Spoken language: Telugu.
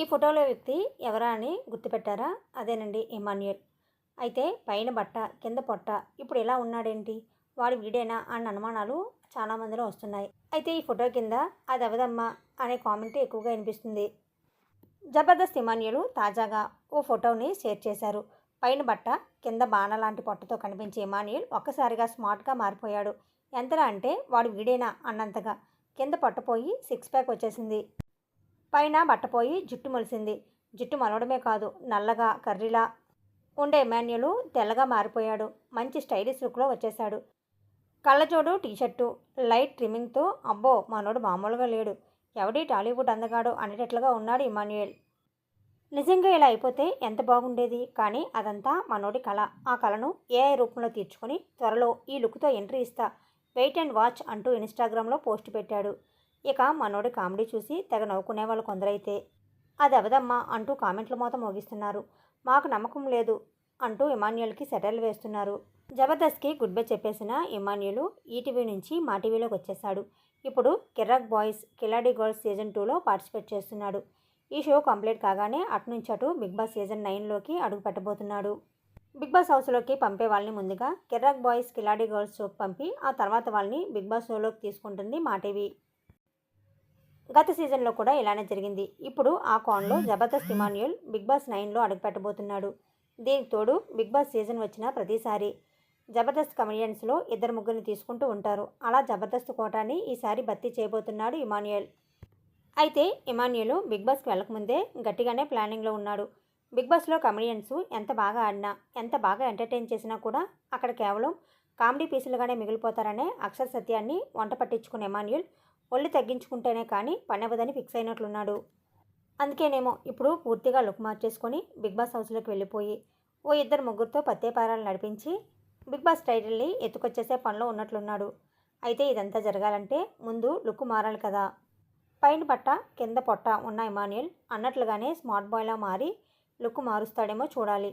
ఈ ఫోటోలో వ్యక్తి ఎవరా అని గుర్తుపెట్టారా? అదేనండి ఇమాన్యుయల్ అయితే పైన బట్ట కింద పొట్ట ఇప్పుడు ఎలా ఉన్నాడేంటి? వాడు వీడేనా? అన్న అనుమానాలు చాలా మందిలో వస్తున్నాయి. అయితే ఈ ఫోటో కింద అది అవదమ్మా అనే కామెంట్ ఎక్కువగా వినిపిస్తుంది. జబర్దస్త్ ఇమాన్యులు తాజాగా ఓ ఫోటోని షేర్ చేశారు. పైన బట్ట కింద బాణ లాంటి పొట్టతో కనిపించే ఇమాన్యుల్ ఒక్కసారిగా స్మార్ట్గా మారిపోయాడు. ఎంతలా అంటే వాడు వీడేనా? అన్నంతగా. కింద పొట్టపోయి సిక్స్ ప్యాక్ వచ్చేసింది. పైన బట్టపోయి జుట్టు మొలిసింది. జుట్టు మొలవడమే కాదు నల్లగా కర్రీలా ఉండే ఇమాన్యులు తెల్లగా మారిపోయాడు. మంచి స్టైలిష్ లుక్లో వచ్చేశాడు. కళ్ళజోడు టీషర్టు లైట్ ట్రిమ్మింగ్తో అబ్బో మనోడు మామూలుగా లేడు. ఎవడి టాలీవుడ్ అందగాడు అనేటట్లుగా ఉన్నాడు ఇమాన్యుయల్. నిజంగా ఇలా అయిపోతే ఎంత బాగుండేది? కానీ అదంతా మనోడి కళ. ఆ కళను ఏఐ రూపంలో తీర్చుకొని త్వరలో ఈ లుక్తో ఎంట్రీ ఇస్తా. వెయిట్ అండ్ వాచ్ అంటూ ఇన్స్టాగ్రామ్లో పోస్ట్ పెట్టాడు. ఇక మనోడి కామెడీ చూసి తెగ నవ్వుకునే వాళ్ళు కొందరైతే. అది అవదమ్మా అంటూ కామెంట్లు మొత్తం మోగిస్తున్నారు. మాకు నమ్మకం లేదు అంటూ ఇమాన్యుయల్కి సెటైల్ వేస్తున్నారు. జబర్దస్త్కి గుడ్ బై చెప్పేసిన ఇమాన్యులు ఈటీవీ నుంచి మా టీవీలోకి వచ్చేసాడు ఇప్పుడు Kirrak boys Kiladi girls season టూలో పార్టిసిపేట్ చేస్తున్నాడు. ఈ షో కంప్లీట్ కాగానే అటు నుంచి అటు బిగ్ బాస్ సీజన్ నైన్లోకి అడుగు పెట్టబోతున్నాడు. బిగ్ బాస్ హౌస్లోకి పంపే వాళ్ళని ముందుగా కిర్రక్ బాయ్స్ కిలాడి గర్ల్స్ షోకి పంపి ఆ తర్వాత వాళ్ళని బిగ్ బాస్ షోలోకి తీసుకుంటుంది మా టీవీ. గత సీజన్లో కూడా ఇలానే జరిగింది. ఇప్పుడు ఆ కోణంలో జబర్దస్త్ ఇమాన్యుయల్ బిగ్ బాస్ నైన్లో అడుగుపెట్టబోతున్నాడు. దీనికి తోడు బిగ్ బాస్ సీజన్ వచ్చిన ప్రతిసారి జబర్దస్త్ కమెడియన్స్లో ఇద్దరు ముగ్గురిని తీసుకుంటూ ఉంటారు. అలా జబర్దస్త్ కోటాని ఈసారి భర్తీ చేయబోతున్నాడు ఇమాన్యుయల్. అయితే ఇమాన్యుయల్ బిగ్ బాస్కి వెళ్ళకముందే గట్టిగానే ప్లానింగ్లో ఉన్నాడు. బిగ్ బాస్లో కమెడియన్స్ ఎంత బాగా ఆడినా ఎంత బాగా ఎంటర్టైన్ చేసినా కూడా అక్కడ కేవలం కామెడీ పీసులుగానే మిగిలిపోతారనే అక్షర సత్యాన్ని వంట పట్టించుకున్న ఇమాన్యుయల్ ఒళ్ళు తగ్గించుకుంటేనే కానీ పనవదని ఫిక్స్ అయినట్లున్నాడు. అందుకేనేమో ఇప్పుడు పూర్తిగా లుక్ మార్చేసుకొని బిగ్ బాస్ హౌస్లోకి వెళ్ళిపోయి ఓ ఇద్దరు ముగ్గురితో పత్తేపారాలు నడిపించి బిగ్ బాస్ టైటిల్ని ఎత్తుకొచ్చేసే పనిలో ఉన్నట్లున్నాడు. అయితే ఇదంతా జరగాలంటే ముందు లుక్ మారాలి కదా. పైన పట్ట కింద పొట్ట ఉన్న ఇమాన్యుయల్ అన్నట్లుగానే స్మార్ట్ బాయ్లా మారి లుక్ మారుస్తాడేమో చూడాలి.